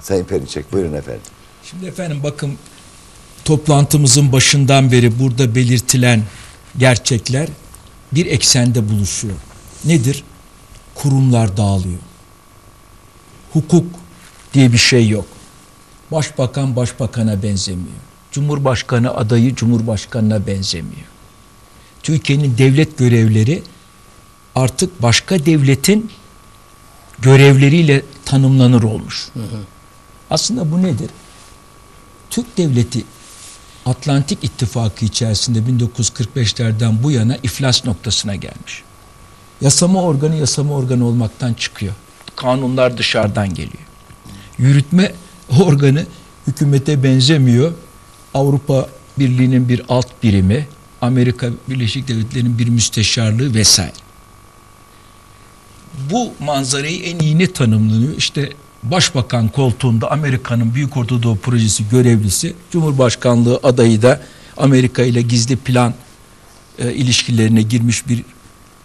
Sayın Perinçek buyurun efendim. Şimdi efendim bakın toplantımızın başından beri burada belirtilen gerçekler bir eksende buluşuyor. Nedir? Kurumlar dağılıyor. Hukuk diye bir şey yok. Başbakan başbakana benzemiyor. Cumhurbaşkanı adayı cumhurbaşkanına benzemiyor. Türkiye'nin devlet görevleri artık başka devletin görevleriyle tanımlanır olmuş. Hı hı. Aslında bu nedir? Türk devleti Atlantik İttifakı içerisinde 1945'lerden bu yana iflas noktasına gelmiş. Yasama organı yasama organı olmaktan çıkıyor. Kanunlar dışarıdan geliyor. Yürütme organı hükümete benzemiyor. Avrupa Birliği'nin bir alt birimi, Amerika Birleşik Devletleri'nin bir müsteşarlığı vesaire. Bu manzarayı en iyi ne tanımlanıyor? İşte Başbakan koltuğunda Amerika'nın Büyük Orta Doğu Projesi görevlisi, Cumhurbaşkanlığı adayı da Amerika ile gizli plan e, ilişkilerine girmiş bir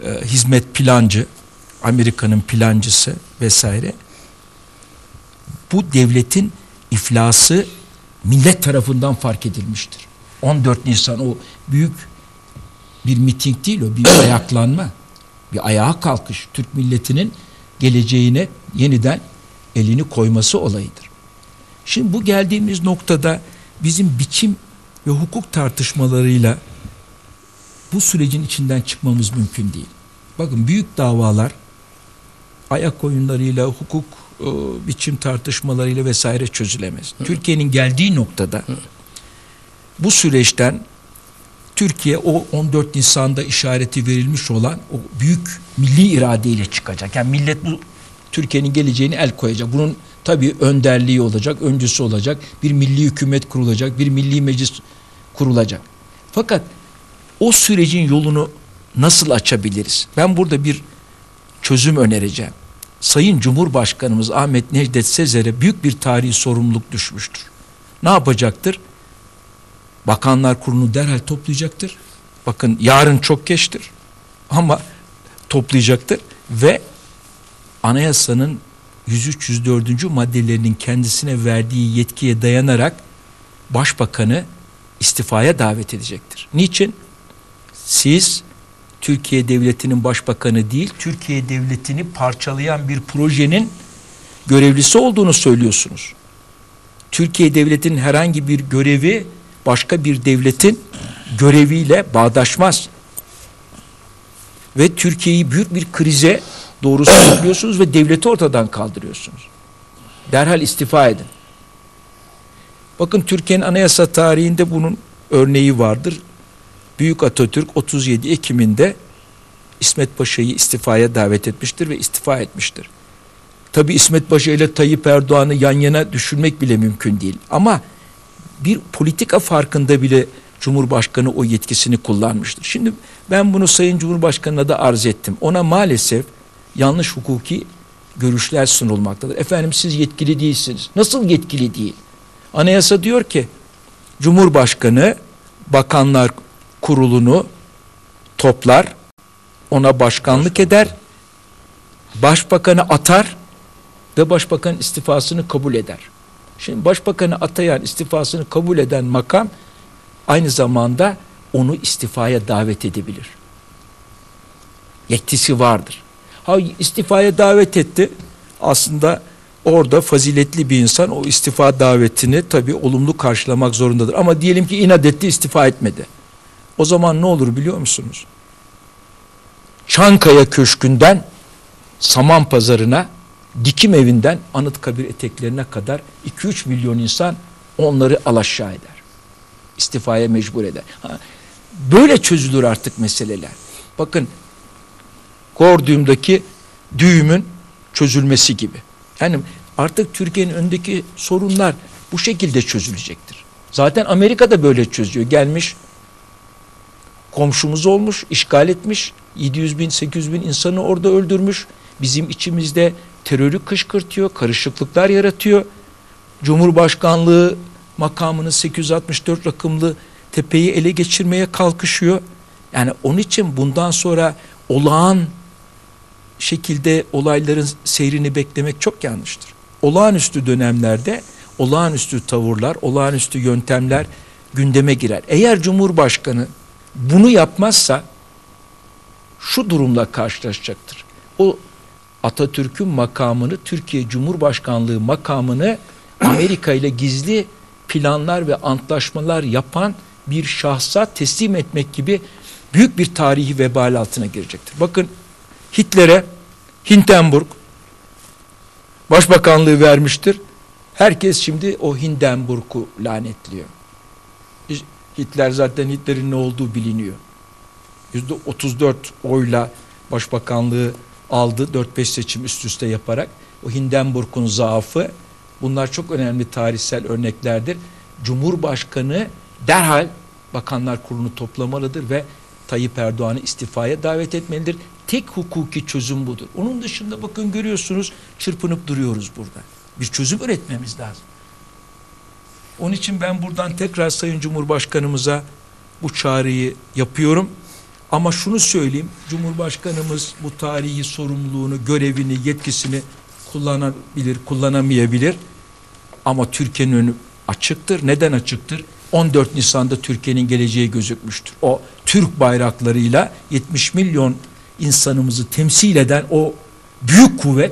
e, hizmet plancı, Amerika'nın plancısı vesaire. Bu devletin iflası millet tarafından fark edilmiştir. 14 Nisan o büyük bir miting değil o bir ayaklanma. Bir ayağa kalkış. Türk milletinin geleceğine yeniden elini koyması olayıdır. Şimdi bu geldiğimiz noktada bizim biçim ve hukuk tartışmalarıyla bu sürecin içinden çıkmamız mümkün değil. Bakın büyük davalar ayak oyunlarıyla, hukuk e, biçim tartışmalarıyla vesaire çözülemez. Türkiye'nin geldiği noktada bu süreçten Türkiye o 14 Nisan'da işareti verilmiş olan o büyük milli iradeyle çıkacak. Yani millet bu Türkiye'nin geleceğini el koyacak. Bunun tabii önderliği olacak, öncüsü olacak. Bir milli hükümet kurulacak, bir milli meclis kurulacak. Fakat o sürecin yolunu nasıl açabiliriz? Ben burada bir çözüm önereceğim. Sayın Cumhurbaşkanımız Ahmet Necdet Sezer'e büyük bir tarihi sorumluluk düşmüştür. Ne yapacaktır? Bakanlar Kurulu derhal toplayacaktır. Bakın yarın çok geçtir ama toplayacaktır ve anayasanın 103-104. maddelerinin kendisine verdiği yetkiye dayanarak başbakanı istifaya davet edecektir. Niçin? Siz Türkiye Devleti'nin başbakanı değil, Türkiye Devleti'ni parçalayan bir projenin görevlisi olduğunu söylüyorsunuz. Türkiye Devleti'nin herhangi bir görevi başka bir devletin göreviyle bağdaşmaz. Ve Türkiye'yi büyük bir krize doğru söylüyorsunuz ve devleti ortadan kaldırıyorsunuz. Derhal istifa edin. Bakın Türkiye'nin anayasa tarihinde bunun örneği vardır. Büyük Atatürk 37 Ekim'inde İsmet Paşa'yı istifaya davet etmiştir ve istifa etmiştir. Tabi İsmet Paşa ile Tayyip Erdoğan'ı yan yana düşünmek bile mümkün değil. Ama bir politika farkında bile Cumhurbaşkanı o yetkisini kullanmıştır. Şimdi ben bunu Sayın Cumhurbaşkanı'na da arz ettim. Ona maalesef yanlış hukuki görüşler sunulmaktadır. Efendim siz yetkili değilsiniz. Nasıl yetkili değil? Anayasa diyor ki Cumhurbaşkanı Bakanlar Kurulu'nu toplar, ona başkanlık eder, başbakanı atar ve başbakan istifasını kabul eder. Şimdi başbakanı atayan, istifasını kabul eden makam aynı zamanda onu istifaya davet edebilir. Yetkisi vardır. Ha istifaya davet etti. Aslında orada faziletli bir insan o istifa davetini tabii olumlu karşılamak zorundadır. Ama diyelim ki inat etti istifa etmedi. O zaman ne olur biliyor musunuz? Çankaya Köşkü'nden Saman Pazarı'na, Dikim Evi'nden Anıtkabir eteklerine kadar 2-3 milyon insan onları alaşağı eder. İstifaya mecbur eder. Ha, böyle çözülür artık meseleler. Bakın Gordium'daki düğümün çözülmesi gibi. Yani artık Türkiye'nin önündeki sorunlar bu şekilde çözülecektir. Zaten Amerika da böyle çözüyor. Gelmiş komşumuz olmuş, işgal etmiş. 700 bin, 800 bin insanı orada öldürmüş. Bizim içimizde terörü kışkırtıyor, karışıklıklar yaratıyor. Cumhurbaşkanlığı makamını 864 rakımlı tepeyi ele geçirmeye kalkışıyor. Yani onun için bundan sonra olağan şekilde olayların seyrini beklemek çok yanlıştır. olağanüstü dönemlerde olağanüstü tavırlar, olağanüstü yöntemler gündeme girer. Eğer Cumhurbaşkanı bunu yapmazsa şu durumla karşılaşacaktır. O Atatürk'ün makamını, Türkiye Cumhurbaşkanlığı makamını Amerika ile gizli planlar ve antlaşmalar yapan bir şahsa teslim etmek gibi büyük bir tarihi vebal altına girecektir. Bakın Hitler'e Hindenburg başbakanlığı vermiştir. Herkes şimdi o Hindenburg'u lanetliyor. Hitler zaten Hitler'in ne olduğu biliniyor. Yüzde 34 oyla başbakanlığı aldı 4-5 seçim üst üste yaparak. O Hindenburg'un zaafı bunlar çok önemli tarihsel örneklerdir. Cumhurbaşkanı derhal Bakanlar Kurulu'nu toplamalıdır ve Tayyip Erdoğan'ı istifaya davet etmelidir. Tek hukuki çözüm budur. Onun dışında bakın görüyorsunuz çırpınıp duruyoruz burada. Bir çözüm üretmemiz lazım. Onun için ben buradan tekrar Sayın Cumhurbaşkanımıza bu çağrıyı yapıyorum. Ama şunu söyleyeyim, Cumhurbaşkanımız bu tarihi sorumluluğunu, görevini, yetkisini kullanabilir, kullanamayabilir. Ama Türkiye'nin önü açıktır. Neden açıktır? 14 Nisan'da Türkiye'nin geleceği gözükmüştür. O Türk bayraklarıyla 70 milyon insanımızı temsil eden o büyük kuvvet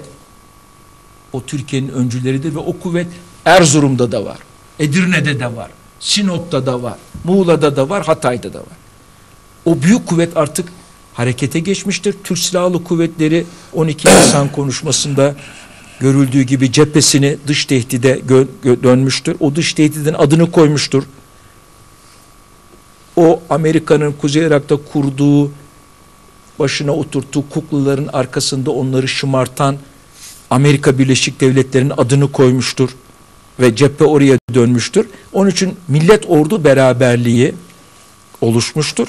o Türkiye'nin öncüleridir ve o kuvvet Erzurum'da da var. Edirne'de de var. Sinop'ta da var. Muğla'da da var. Hatay'da da var. O büyük kuvvet artık harekete geçmiştir. Türk Silahlı Kuvvetleri 12 Nisan konuşmasında görüldüğü gibi cephesini dış tehdide dönmüştür. O dış tehdidin adını koymuştur. O Amerika'nın Kuzey Irak'ta kurduğu başına oturttuğu kuklaların arkasında onları şımartan Amerika Birleşik Devletleri'nin adını koymuştur ve cephe oraya dönmüştür. Onun için millet ordu beraberliği oluşmuştur.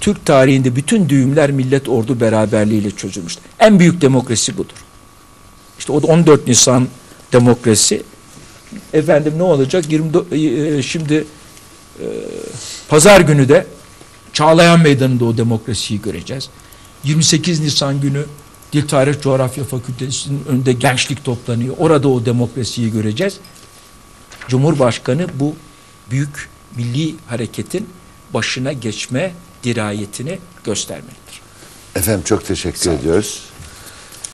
Türk tarihinde bütün düğümler millet ordu beraberliğiyle çözülmüştür. En büyük demokrasi budur. İşte o da 14 Nisan demokrasi. Efendim ne olacak? 20 şimdi e, pazar günü de Çağlayan Meydanı'nda o demokrasiyi göreceğiz. 28 Nisan günü Dil Tarih Coğrafya Fakültesi'nin önünde gençlik toplanıyor. Orada o demokrasiyi göreceğiz. Cumhurbaşkanı bu büyük milli hareketin başına geçme dirayetini göstermelidir. Efendim çok teşekkür ediyoruz.